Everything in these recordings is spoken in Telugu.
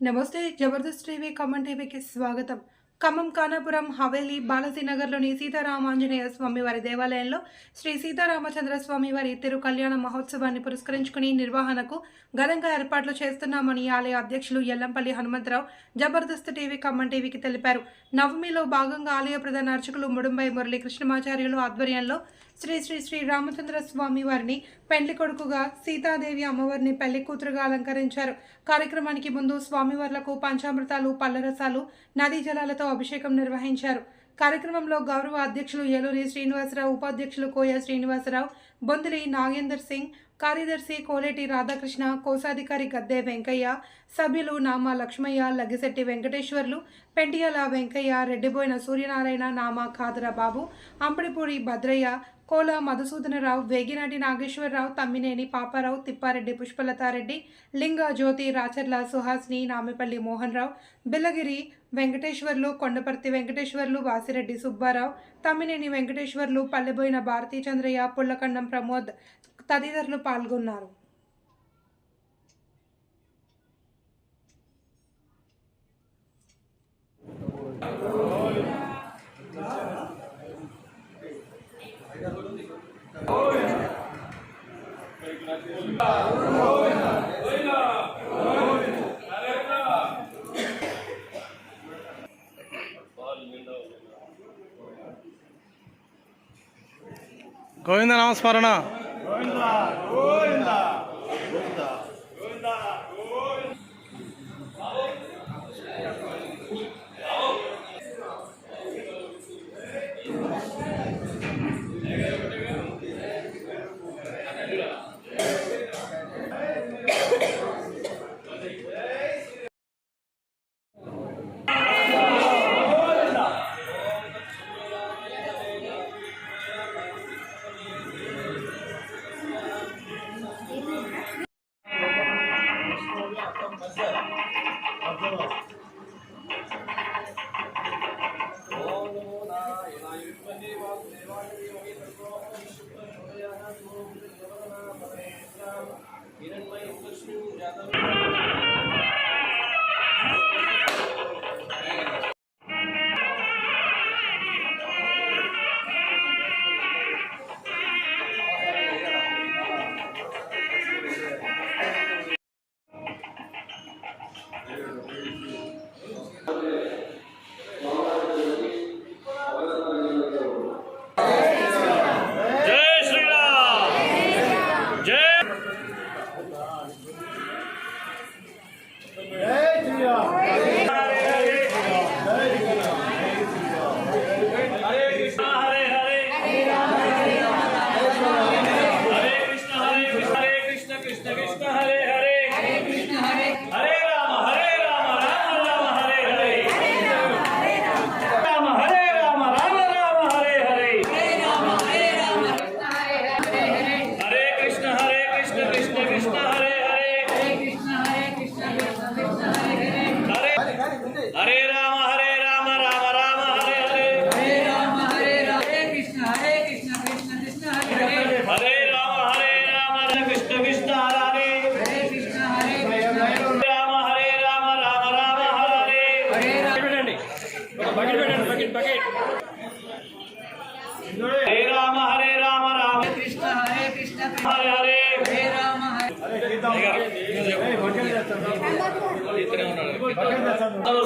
నమస్తే జబర్దస్త్ టీవీ ఖమ్మం టీవీకి స్వాగతం. ఖమ్మం కానాపురం హవేలీ బాలాజీనగర్లోని సీతారామాంజనేయ స్వామి వారి దేవాలయంలో శ్రీ సీతారామచంద్ర స్వామి వారి తిరు కళ్యాణ మహోత్సవాన్ని పురస్కరించుకుని నిర్వహణకు ఘనంగా ఏర్పాట్లు చేస్తున్నామని ఆలయ అధ్యక్షులు ఎల్లంపల్లి హనుమంతరావు జబర్దస్త్ టీవీ ఖమ్మం టీవీకి తెలిపారు. నవమిలో భాగంగా ఆలయ ప్రధాన అర్చకులు ముడుంబై మురళీ కృష్ణమాచార్యులు ఆధ్వర్యంలో శ్రీ శ్రీ శ్రీ రామచంద్ర స్వామి వారిని పెండ్లి కొడుకుగా సీతాదేవి అమ్మవారిని పెళ్ళి కూతురుగా అలంకరించారు. కార్యక్రమానికి ముందు స్వామివార్లకు పంచామృతాలు పల్లరసాలు నదీ జలాలతో అభిషేకం నిర్వహించారు. కార్యక్రమంలో గౌరవ అధ్యక్షులు ఏలూరి శ్రీనివాసరావు ఉపాధ్యక్షులు కోయ శ్రీనివాసరావు బొందిలి నాగేందర్ సింగ్ కార్యదర్శి కోలేటి రాధాకృష్ణ కోశాధికారి గద్దె వెంకయ్య సభ్యులు నామ లక్ష్మయ్య లగిశెట్టి వెంకటేశ్వర్లు పెంటియాల వెంకయ్య రెడ్డిబోయిన సూర్యనారాయణ నామ ఖాదరాబాబు అంబడిపూడి భద్రయ్య కోల మధుసూదనరావు వేగినాటి నాగేశ్వరరావు తమ్మినేని పాపారావు తిప్పారెడ్డి పుష్పలతారెడ్డి లింగ జ్యోతి రాచర్ల సుహాస్ని నామిపల్లి మోహన్ రావు బిల్లగిరి వెంకటేశ్వర్లు కొండపర్తి వెంకటేశ్వర్లు వాసిరెడ్డి సుబ్బారావు తమ్మినేని వెంకటేశ్వర్లు పల్లెబోయిన భారతీ చంద్రయ్య పుల్లకండం ప్రమోద్ తదితరులు పాల్గొన్నారు. గోవింద నమస్మరణ. జై Yeah.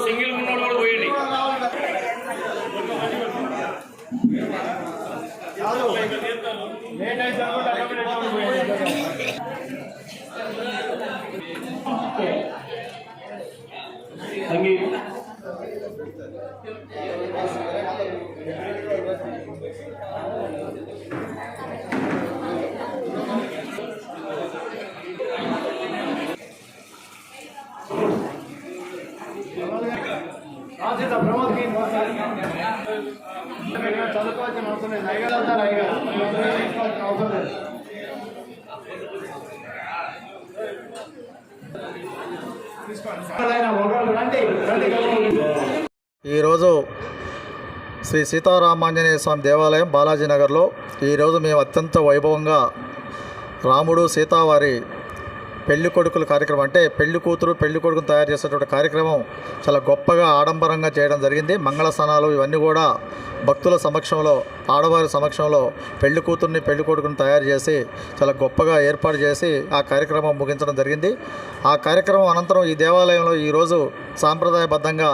సింగిల్ ఉన్నాడు కూడా పోయండి. సంగీత్ చదువుకోవాల్సిన అవసరం లేదు అయ్యగారు అవుతారు అయ్యగారు అవసరం లేదు ఈరోజు శ్రీ సీతారామాంజనేయ స్వామి దేవాలయం బాలాజీనగర్లో ఈరోజు మేము అత్యంత వైభవంగా రాముడు సీతావారి పెళ్ళి కొడుకుల కార్యక్రమం. అంటే పెళ్ళి కూతురు పెళ్ళి కొడుకును తయారు చేసేటువంటి కార్యక్రమం చాలా గొప్పగా ఆడంబరంగా చేయడం జరిగింది. మంగళ స్నానాలు ఇవన్నీ కూడా భక్తుల సమక్షంలో ఆడవారి సమక్షంలో పెళ్ళి కూతుర్ని పెళ్ళి కొడుకుని తయారు చేసి చాలా గొప్పగా ఏర్పాటు చేసి ఆ కార్యక్రమం ముగించడం జరిగింది. ఆ కార్యక్రమం అనంతరం ఈ దేవాలయంలో ఈరోజు సాంప్రదాయబద్ధంగా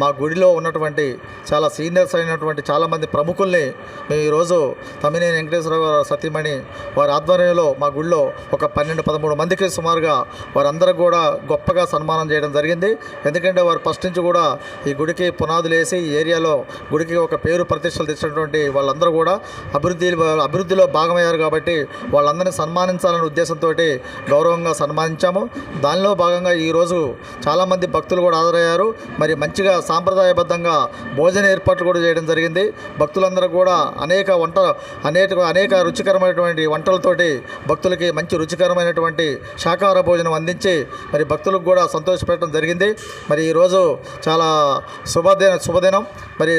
మా గుడిలో ఉన్నటువంటి చాలా సీనియర్స్ అయినటువంటి చాలామంది ప్రముఖుల్ని మేము ఈరోజు తమ్మినేని వెంకటేశ్వరరావు గారు సతీమణి వారి ఆధ్వర్యంలో మా గుడిలో ఒక పన్నెండు పదమూడు మందికి సుమారుగా వారందరూ కూడా గొప్పగా సన్మానం చేయడం జరిగింది. ఎందుకంటే వారు ఫస్ట్ నుంచి కూడా ఈ గుడికి పునాదులు వేసి ఈ ఏరియాలో గుడికి ఒక పేరు ప్రతిష్టలు తెచ్చినటువంటి వాళ్ళందరూ కూడా అభివృద్ధి అభివృద్ధిలో భాగమయ్యారు కాబట్టి వాళ్ళందరినీ సన్మానించాలనే ఉద్దేశంతో గౌరవంగా సన్మానించాము. దానిలో భాగంగా ఈరోజు చాలామంది భక్తులు కూడా హాజరయ్యారు. మరి మంచిగా సాంప్రదాయబద్ధంగా భోజన ఏర్పాట్లు కూడా చేయడం జరిగింది. భక్తులందరూ కూడా అనేక వంట అనేక అనేక రుచికరమైనటువంటి వంటలతోటి భక్తులకి మంచి రుచికరమైనటువంటి శాకాహార భోజనం అందించి మరి భక్తులకు కూడా సంతోషపెట్టడం జరిగింది. మరి ఈరోజు చాలా శుభదిన శుభదినం. మరి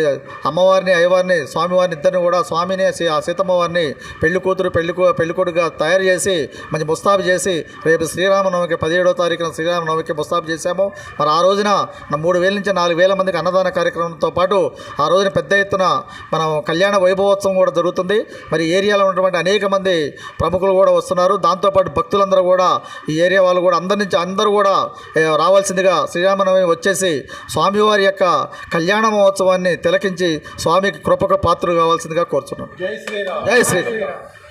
అమ్మవారిని అయ్యవారిని స్వామివారిని ఇద్దరిని కూడా స్వామిని ఆ సీతమ్మ వారిని పెళ్ళి కూతురు పెళ్ళి కూ- తయారు చేసి మంచి ముస్తాబు చేసి రేపు శ్రీరామనవమికి పదిహేడో తారీఖున శ్రీరామనవమికి ముస్తాబు చేశాము. మరి ఆ రోజున మూడు వేల నుంచి నాలుగు వేల మందికి అన్నదాన కార్యక్రమంతో పాటు ఆ రోజున పెద్ద ఎత్తున మనం కళ్యాణ వైభవోత్సవం కూడా జరుగుతుంది. మరి ఏరియాలో ఉన్నటువంటి అనేక మంది ప్రముఖులు కూడా వస్తున్నారు. దాంతోపాటు భక్తులందరూ కూడా ఈ ఏరియా వాళ్ళు కూడా అందరి నుంచి అందరూ కూడా రావాల్సిందిగా శ్రీరామనవమి వచ్చేసి స్వామివారి యొక్క కళ్యాణ మహోత్సవాన్ని తిలకించి స్వామి స్వామికి కృపకు పాత్రలు కావాల్సిందిగా కోరుచున్నాం. జై శ్రీరామ్. జై శ్రీరామ్.